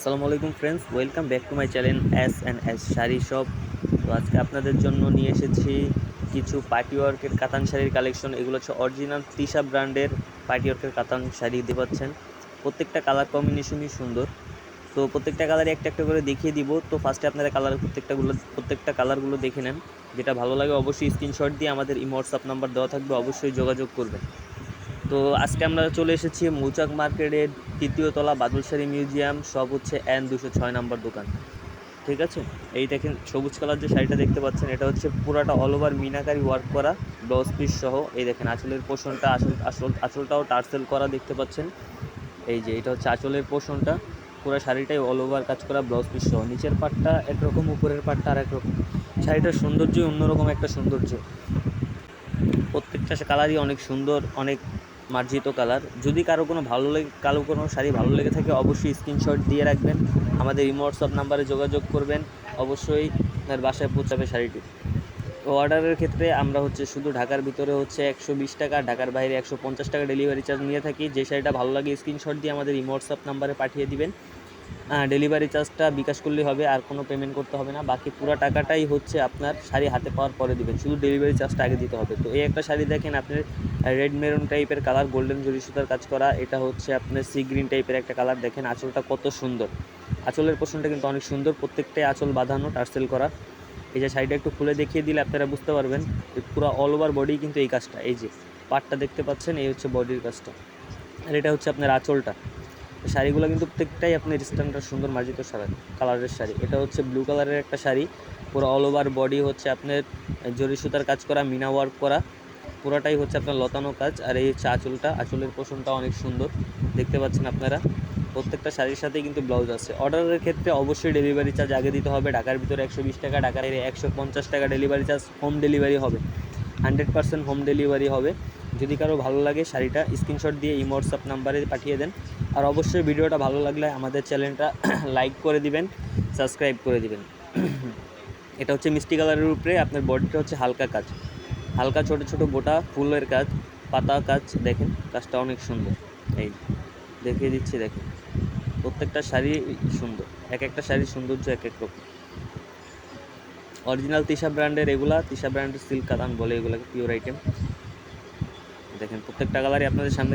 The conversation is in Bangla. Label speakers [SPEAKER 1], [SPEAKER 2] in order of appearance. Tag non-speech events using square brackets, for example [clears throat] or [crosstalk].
[SPEAKER 1] আসসালামু আলাইকুম friends welcome back to my channel S and S sari shop তো আজকে আপনাদের জন্য নিয়ে এসেছি কিছু পার্টি ওয়ার্কের কাতান শাড়ির কালেকশন এগুলো হচ্ছে অরিজিনাল তিশা ব্র্যান্ডের পার্টি ওয়ার্কের কাতান শাড়ি দিতে পাচ্ছেন। প্রত্যেকটা কালার কম্বিনেশনই সুন্দর। তো প্রত্যেকটা কালারই একটা একটা করে দেখিয়ে দিব। তো ফার্স্টে আপনারা কালার প্রত্যেকটাগুলো, প্রত্যেকটা কালারগুলো দেখে নেন। যেটা ভালো লাগে অবশ্যই স্ক্রিনশট দিয়ে আমাদের ইমো হোয়াটসঅ্যাপ নাম্বার দেওয়া থাকবে, অবশ্যই যোগাযোগ করবেন। তো আজকে আমরা চলে এসেছি মৌচাক মার্কেটের তৃতীয় তলা বাদুলশাড়ি মিউজিয়াম, সব হচ্ছে এন দুশো ছয় নম্বর দোকান। ঠিক আছে? এই দেখেন সবুজ কালার যে শাড়িটা দেখতে পাচ্ছেন, এটা হচ্ছে পুরাটা অল ওভার মিনাকারি ওয়ার্ক করা ব্লাউজ পিস সহ। এই দেখেন আঁচলের পোষণটা আসল আসল আঁচলটাও টার্সেল করা দেখতে পাচ্ছেন। এই যে এটা হচ্ছে আঁচলের পোষণটা, পুরো শাড়িটাই অল ওভার কাজ করা ব্লাউজ পিস সহ। নিচের পাটটা একরকম, উপরের পাটটা আর একরকম শাড়িটার সৌন্দর্যই অন্যরকম একটা সৌন্দর্য। প্রত্যেকটা কালারই অনেক সুন্দর, অনেক মার্জিত কালার। যদি কারও কোনো ভালো লেগে কারও কোনো শাড়ি ভালো লেগে থাকে, অবশ্যই স্ক্রিনশট দিয়ে রাখবেন। আমাদের ইমো হোয়াটসঅ্যাপ নাম্বারে যোগাযোগ করবেন। অবশ্যই আপনার বাসায় পৌঁছাবে শাড়িটি। অর্ডারের ক্ষেত্রে আমরা হচ্ছে শুধু ঢাকার ভিতরে হচ্ছে একশো বিশ টাকা, ঢাকার বাইরে একশো পঞ্চাশ টাকা ডেলিভারি চার্জ নিয়ে থাকি। যে শাড়িটা ভালো লাগে স্ক্রিনশট দিয়ে আমাদের ইমো হোয়াটসঅ্যাপ নাম্বারে পাঠিয়ে দিবেন। ডেলিভারি চার্জটা বিকাশ করলেই হবে, আর কোনো পেমেন্ট করতে হবে না। বাকি পুরো টাকাটাই হচ্ছে আপনার শাড়ি হাতে পাওয়ার পরে দিবেন। শুধু ডেলিভারি চার্জটা আগে দিতে হবে। তো এই একটা শাড়ি দেখেন, আপনার রেড মেরুন টাইপের কালার গোল্ডেন জরি সুতার কাজ করা। এটা হচ্ছে আপনার সি গ্রিন টাইপের একটা কালার দেখেন আঁচলটা কত সুন্দর। আঁচলের পোষণটা কিন্তু অনেক সুন্দর। প্রত্যেকটাই আঁচল বাঁধানো টার্সেল করা। এই যে শাড়িটা একটু খুলে দেখিয়ে দিলে আপনারা বুঝতে পারবেন পুরো অল ওভার বডি কিন্তু এই কাজটা। এই যে পাটটা দেখতে পাচ্ছেন, এই হচ্ছে বডির কাজটা। আর এটা হচ্ছে আপনার আঁচলটা। শাড়িগুলো কিন্তু প্রত্যেকটাই আপনার স্ট্যান্ডার্ড সুন্দর মার্জিত শাড়ি কালারের শাড়ি। এটা হচ্ছে ব্লু কালারের একটা শাড়ি, পুরো অল ওভার বডি হচ্ছে আপনার জরি সুতার কাজ করা, মিনা ওয়ার্ক করা, পুরোটাই হচ্ছে আপনার লতানো কাজ। আর এই হচ্ছে আঁচলটা, আঁচলের পোষণটা অনেক সুন্দর, দেখতে পাচ্ছেন আপনারা। প্রত্যেকটা শাড়ির সাথেই কিন্তু ব্লাউজ আছে। অর্ডারের ক্ষেত্রে অবশ্যই ডেলিভারি চার্জ আগে দিতে হবে। ঢাকার ভিতরে একশো বিশ টাকা, ঢাকার একশো পঞ্চাশ টাকা ডেলিভারি চার্জ হোম ডেলিভারি হবে। হান্ড্রেড পার্সেন্ট হোম ডেলিভারি হবে। যদি কারও ভালো লাগে শাড়িটা স্ক্রিনশট দিয়ে ইমো হোয়াটসঅ্যাপ নাম্বারে পাঠিয়ে দেন। আর অবশ্যই ভিডিওটা ভালো লাগলে আমাদের চ্যানেলটা লাইক [clears throat] করে দিবেন সাবস্ক্রাইব করে দিবেন। [clears throat] এটা হচ্ছে মিষ্টি কালারের উপরে, আপনার বডিটা হচ্ছে হালকা কাজ। হালকা ছোট ছোট গোটা ফুলের কাজ, পাতা কাজ, দেখেন, কাজটা অনেক সুন্দর। এই দেখিয়ে দিচ্ছি, দেখেন। প্রত্যেকটা শাড়ি সুন্দর, এক একটা শাড়ির সৌন্দর্য এক এক রকম। অরিজিনাল তিশা ব্র্যান্ডের এগুলা, তিশা ব্র্যান্ডের সিল্ক কাতান বলে এগুলাকে পিওর আইটেম দেখেন প্রত্যেকটা কালারই আপনাদের সামনে